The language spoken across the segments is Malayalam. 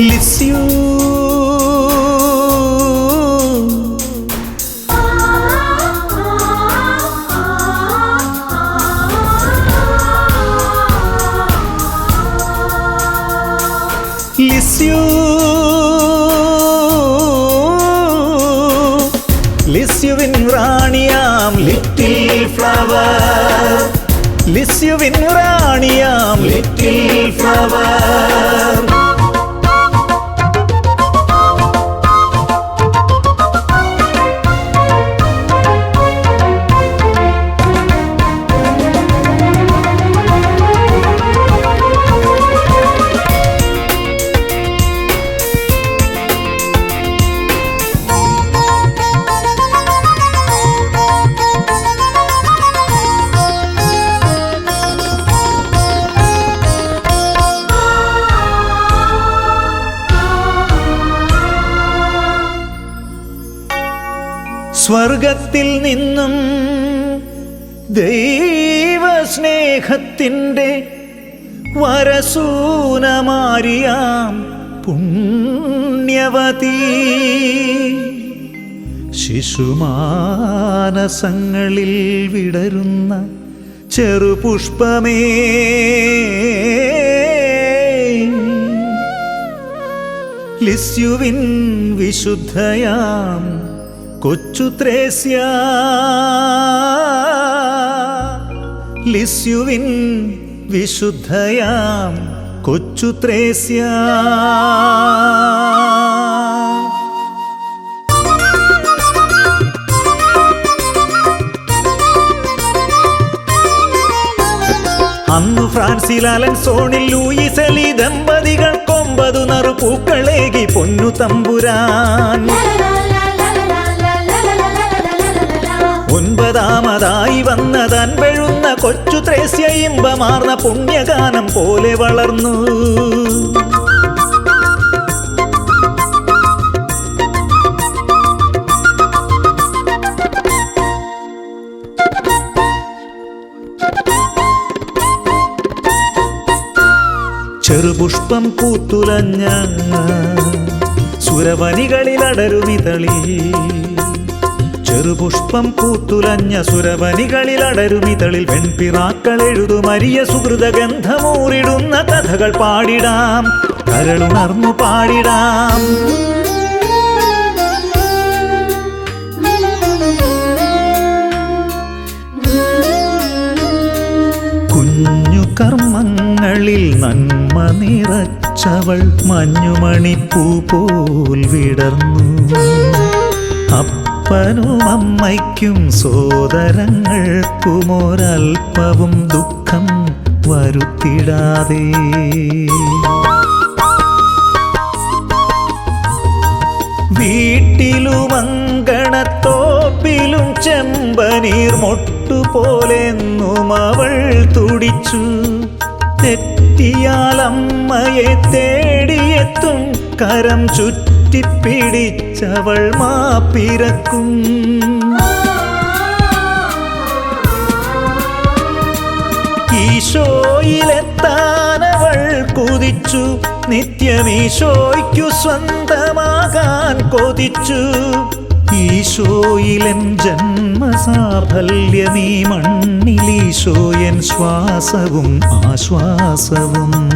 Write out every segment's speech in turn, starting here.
ലിസ് യു ലിസ് യു ലിസ്യുവിൻ റാണിയാം ലിറ്റിൽ ഫ്ലവർ ലിസ്യുവിൻ റാണിയാം ലിറ്റിൽ ഫ്ലവർ സ്വർഗത്തിൽ നിന്നും ദൈവസ്നേഹത്തിന്റെ വരസൂനമാരിയാം പുണ്യവതി. ശിശുമാനസങ്ങളിൽ വിടരുന്ന ചെറുപുഷ്പമേ. ലിസ്യുവിൻ വിശുദ്ധയാം കൊച്ചു ത്രേസ്യ. ലിസ്യുവിൻ വിശുദ്ധയാം കൊച്ചു ത്രേസ്യ. അന്ന് ഫ്രാൻസിൽ അലൻസോണിൽ ലൂയിസലി ദമ്പതികൾക്കൊമ്പതു നറുപൂക്കളേകി പൊന്നു തമ്പുരാൻ. ഒൻപതാമതായി വന്നതാൻ വെഴുന്ന കൊച്ചു ത്രേസ്യ ഇമ്പമാർന്ന പുണ്യഗാനം പോലെ വളർന്നു. ചെറുപുഷ്പം പൂത്തുലഞ്ഞ സുരവനികളിൽ അടരുമിതളി ചെറുപുഷ്പം പൂത്തുലഞ്ഞ സുരവനികളിൽ അടരുമിതളിൽ വെൺപിറാക്കൾ എഴുതുമരിയ സുഹൃത ഗന്ധമൂറിടുന്ന കഥകൾ പാടിടാം. കരളുണർന്നു പാടിടാം. കുഞ്ഞു കർമ്മങ്ങളിൽ നന്മ നിറച്ചവൾ മഞ്ഞുമണിപ്പൂ പോൽ വിടർന്നു. അപ്പനും അമ്മയ്ക്കും സോദരങ്ങൾക്കും ദുഃഖം വരുത്തിടാതെ. വീട്ടിലും അങ്കണത്തോപ്പിലും ചെമ്പനീർ മൊട്ടുപോലെന്നും അവൾ തുടിച്ചു. തെറ്റിയാൽ അമ്മയെ തേടിയെത്തും കരം ചുറ്റിപ്പിടിച്ചവൾ മാപ്പിരക്കും ഈശോയിലെത്താനവൾ കുതിച്ചു. നിത്യം ഈശോയ്ക്കു സ്വന്തമാകാൻ കൊതിച്ചു. ഈശോയിലൻ ജന്മസാഫല്യമീ മണ്ണിലീശോയൻ ശ്വാസവും ആശ്വാസവും.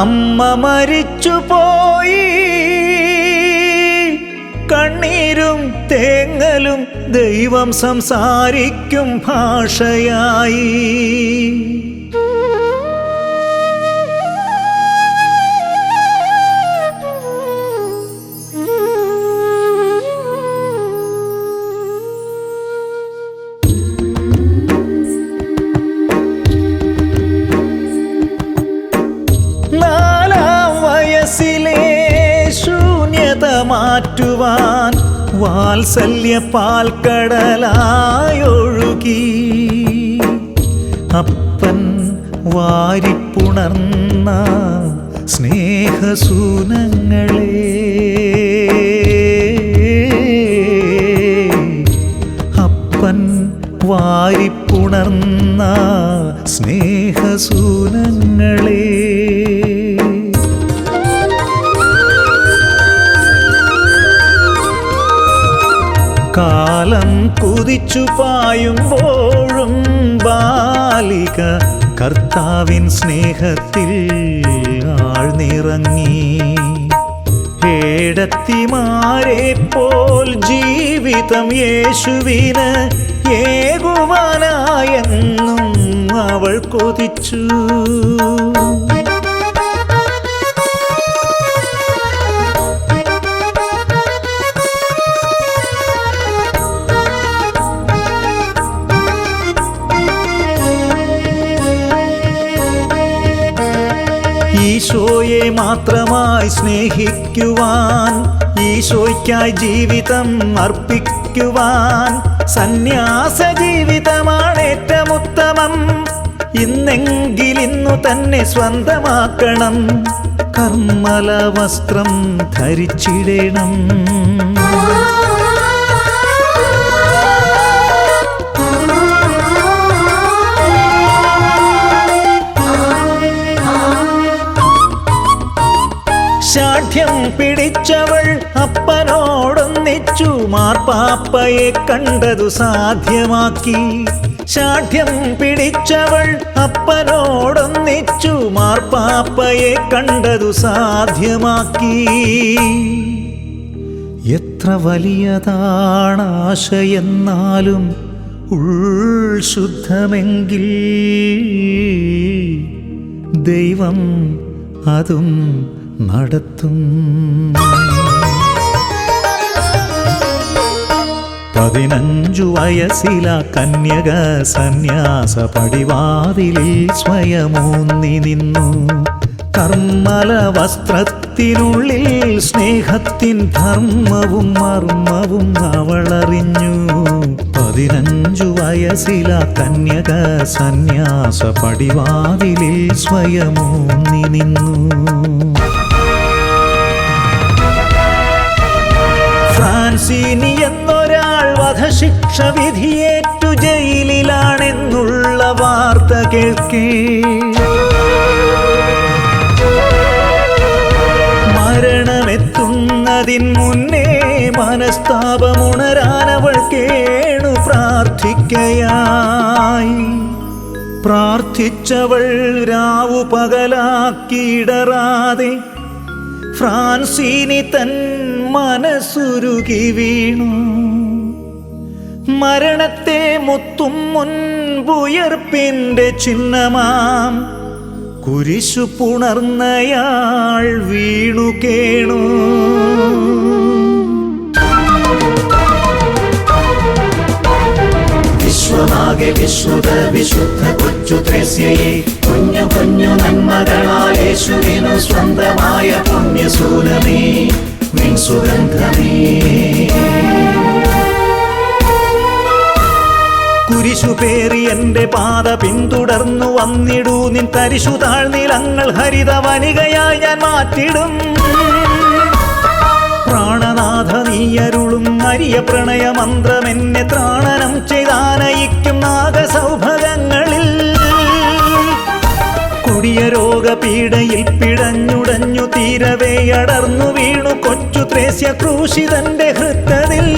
അമ്മ മരിച്ചു പോയി കണ്ണീരും തേങ്ങലും ദൈവം സംസാരിക്കും ഭാഷയായി. വാത്സല്യ പാൽക്കടലായൊഴുകി അപ്പൻ വാരിപ്പുണർന്ന സ്നേഹസൂനങ്ങളെ. അപ്പൻ വാരിപ്പുണർന്ന സ്നേഹസൂനങ്ങളെ. കാലം കുതിച്ചു പായുമ്പോഴും ബാലിക കർത്താവിൻ സ്നേഹത്തിൽ ആഴ്ന്നിറങ്ങി. ഏടത്തിമാരെ പോൽ ജീവിതം യേശുവിന് ഏകുവാനായെന്നും അവൾ കൊതിച്ചു. ഈശോയെ മാത്രമായി സ്നേഹിക്കുവാൻ ഈശോയ്ക്കായി ജീവിതം അർപ്പിക്കുവാൻ സന്യാസ ജീവിതമാണ് ഏറ്റവും ഉത്തമം. ഇന്നെങ്കിലിന്നു തന്നെ സ്വന്തമാക്കണം. കർമ്മല വസ്ത്രം ധരിച്ചിടണം. പിടിച്ചവൾ അപ്പനോടൊന്നിച്ചു മാർപ്പാപ്പയെ കണ്ടതു സാധ്യമാക്കി. ശാഠ്യം പിടിച്ചവൾ അപ്പനോടൊന്നിച്ചു മാർപ്പാപ്പയെ കണ്ടതു സാധ്യമാക്കി. എത്ര വലിയതാണാശയെന്നാലും ഉൾ ഉൾശുദ്ധമെങ്കിൽ ദൈവം അതും നടത്തും. പതിനഞ്ചു വയസ്സില കന്യക സന്യാസ പടിവാതിലിൽ സ്വയമൂന്നി നിന്നു. കർമ്മല വസ്ത്രത്തിനുള്ളിൽ സ്നേഹത്തിൻ ധർമ്മവും മർമ്മവും അവളറിഞ്ഞു. പതിനഞ്ചു വയസ്സില കന്യക സന്യാസ പടിവാതിലിൽ സ്വയമൂന്നി നിന്നു. ഫ്രാൻസിനി എന്നൊരാൾ വധശിക്ഷ വിധിയേറ്റു ജയിലിലാണെന്നുള്ള വാർത്ത കേൾക്കേ. മരണമെത്തുന്നതിൻ മുന്നേ മനസ്താപമുണരാനവൾ കേണു പ്രാർത്ഥിക്കയായി. പ്രാർത്ഥിച്ചവൾ രാവു പകലാക്കിയിടറാതെ ഫ്രാൻസിനി തൻ മനസ്സുരുകി വീണു. മരണത്തെ മുത്തും മുൻപുയർപ്പിന്റെ ചിഹ്നമാം. കുരിശു പുണർന്നയാൾ വീണു കേണു. വിശ്വമാകെ വിശ്വത വിശുദ്ധ കൊച്ചു ത്രസ്യയെ. കുഞ്ഞു കുഞ്ഞു നന്മകളായേശുവിനു സ്വന്തമായ പുണ്യസൂലമേ. നിൻ സുഗന്ധമേ. കുരിശു പേറി എന്റെ പാത പിന്തുടർന്നു വന്നിടൂ. നിൻ തരിശു താഴ്നിലങ്ങൾ ഹരിത വനികയായി ഞാൻ മാറ്റിടും. പ്രാണനാഥ നീയരുളും അരിയ പ്രണയമന്ത്രം എന്നെ ത്രാണനം ചെയ്താനയിക്കും നാഗസൗഭഗങ്ങളിൽ കൊടിയ രോഗപീഡയിൽ പിടഞ്ഞുടഞ്ഞു തീരവേ അടർന്നു വീണു കൊച്ചു ത്രേസ്യ ക്രൂശിതന്റെ ഹൃത്തതിൽ.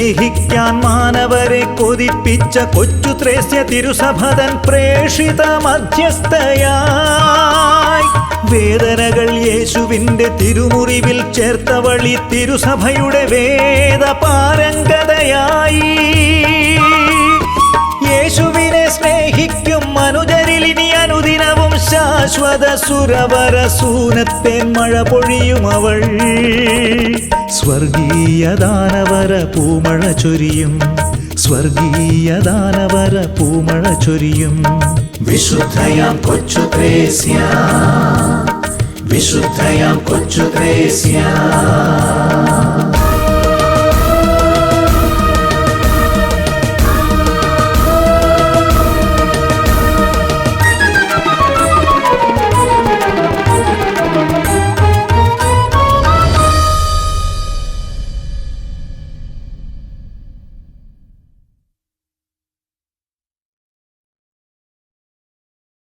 സ്നേഹിക്കാൻ മാനവരെ കൊതിപ്പിച്ച കൊച്ചു ത്രേസ്യ തിരുസഭതൻ പ്രേഷിത മധ്യസ്ഥയായി. വേദനകൾ യേശുവിന്റെ തിരുമുറിവിൽ ചേർത്തവളി തിരുസഭയുടെ വേദ പാരംഗതയായി യേശുവിനെ സ്നേഹിക്കും അനുദിനവും ശാശ്വത സുരവര സൂനത്തേൻ മഴ പൊഴിയും അവൾ. സ്വർഗീയ ദാനവര പൂമഴ ചൊരിയും. സ്വർഗീയ ദാനവര പൂമഴ ചൊരിയും. വിശുദ്ധയാം കൊച്ചു വിശുദ്ധയാം കൊച്ചു